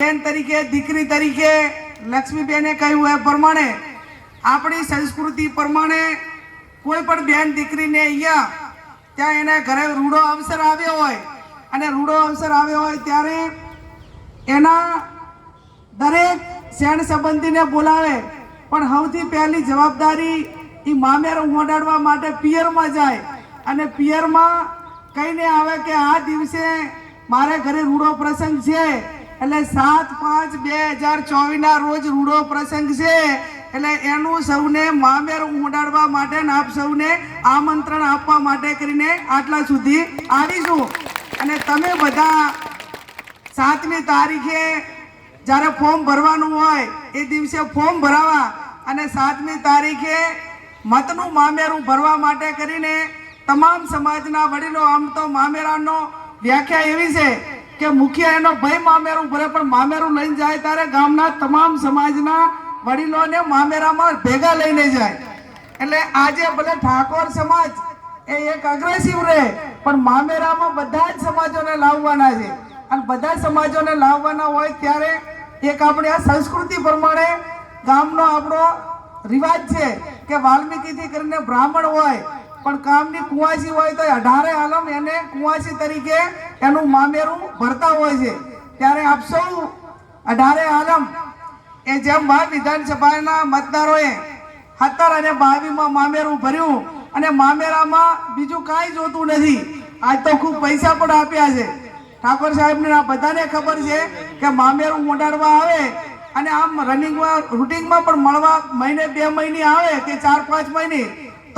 બેન તરીકે, દીકરી તરીકે, લક્ષ્મીબેને કહ્યું એ પ્રમાણે, આપણી સંસ્કૃતિ પ્રમાણે કોઈ પણ બેન દીકરીને અહીંયા ત્યાં એના ઘરે રૂડો અવસર આવ્યો હોય અને રૂડો અવસર આવ્યો હોય ત્યારે એના દરેક શેણ સંબંધીને બોલાવે. પણ સૌથી પહેલી જવાબદારી એ મામેર ઉમડાડવા માટે પિયરમાં જાય અને પિયરમાં કહીને આવે કે આ દિવસે મારે ઘરે રૂડો પ્રસંગ છે. એટલે સાત પાંચ બે હજાર ચોવીસના રોજ રૂડો પ્રસંગ છે. એટલે એનું સૌને મામેર ઉડાડવા માટે આપ સૌને આમંત્રણ આપવા માટે કરીને આટલા સુધી આવીશું. અને તમે બધા સાતમી તારીખે જ્યારે ફોર્મ ભરવાનું હોય એ દિવસે ફોર્મ ભરાવા અને સાતમી તારીખે મતનું મામેરું ભરવા માટે કરીને તમામ સમાજના વડીલો, આમ તો મામેરાનો વ્યાખ્યા એવી છે કે મુખ્ય એનો ભય મામેરું ભરે, પણ મામેરું લઈને જાય ત્યારે ગામના તમામ સમાજના વડીલોને મામેરામાં ભેગા લઈને જાય. એટલે આજે ભલે ઠાકોર સમાજ એ એક અગ્રેસિવ રહે, પણ મામેરામાં બધા જ સમાજોને લાવવાના છે. અને બધા સમાજોને લાવવાના હોય ત્યારે એક આપણે આ સંસ્કૃતિ પ્રમાણે ગામનો આપણો રિવાજ છે કે વાલ્મીકીથી કરીને બ્રાહ્મણ હોય પણ કામની કુવાસી હોય તો અઢારે આલમ એને કુવાસી તરીકે એનું મામેરું ભરતા હોય છે. ત્યારે આપ સૌ અઢારે આલમ એ જેમ બાર વિધાનસભાના મતદારોએ સત્તર અને બાવીમાં મામેરું ભર્યું અને મામેરામાં બીજું કાંઈ જોતું નથી. આજ તો ખૂબ પૈસા પણ આપ્યા છે. ઠાકોર સાહેબને આ બધાને ખબર છે કે મામેરું મોડાડવા આવે અને આમ રનિંગમાં રૂટિંગમાં પણ મળવા મહિને બે મહિને આવે કે ચાર પાંચ મહિને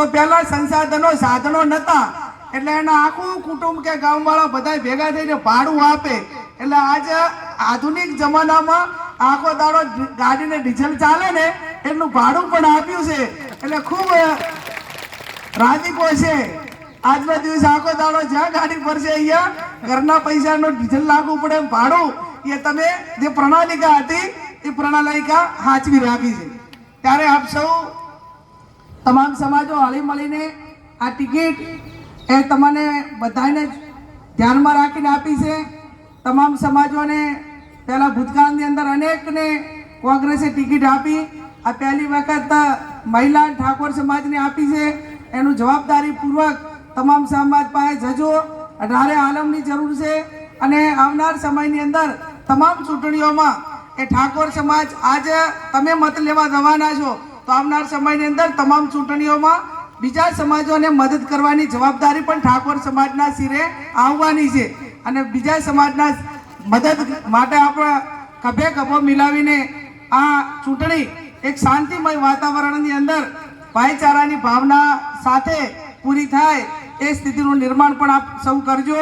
તો પેલા સંસાધનો સાધનો નહોતા એટલે એના આખું કુટુંબ કે ગામવાળા બધા ભેગા થઈને ભાડું આપે. એટલે આજે આધુનિક જમાનામાં આખો દાડો ગાડીને ડીઝલ ચાલે ને એટલું ભાડું પણ આપ્યું છે. એટલે ખૂબ રાજીપો છે. આજનો દિવસ આખો દાડો જ્યાં ગાડી ફરશે અહીંયા ઘરના પૈસાનો ડીઝલ લાગવું પડે ભાડું, એ તમે જે પ્રણાલિકા હતી, એ પ્રણાલિકા હાચવી રાખી છે. ત્યારે આપ સૌ તમામ સમાજો હળી મળીને આ ટિકિટ એ તમને બધાને ધ્યાનમાં રાખીને આપી છે. તમામ સમાજોને પહેલા ભૂતકાળની અંદર અનેકને કોંગ્રેસે ટિકિટ આપી. આ પહેલી વખત મહિલા ઠાકોર સમાજને આપી છે. એનું જવાબદારીપૂર્વક તમામ સમાજ પાસે જજો. અઢારે આલમની જરૂર છે. અને આવનાર સમયની અંદર તમામ ચૂંટણીઓમાં એ ઠાકોર સમાજ આજે તમે મત લેવા રવાના છો. તો આવનાર સમયની અંદર તમામ ચૂંટણીઓમાં બીજા સમાજોને મદદ કરવાની જવાબદારી પણ ઠાકોર સમાજના શિરે આવવાની છે. અને બીજા સમાજના મદદ માટે આપણે કભે કભો મિલાવીને આ ચૂંટણી એક શાંતિમય વાતાવરણની અંદર ભાઈચારાની ભાવના સાથે પૂરી થાય એ સ્થિતિનું નિર્માણ પણ આપ સૌ કરજો.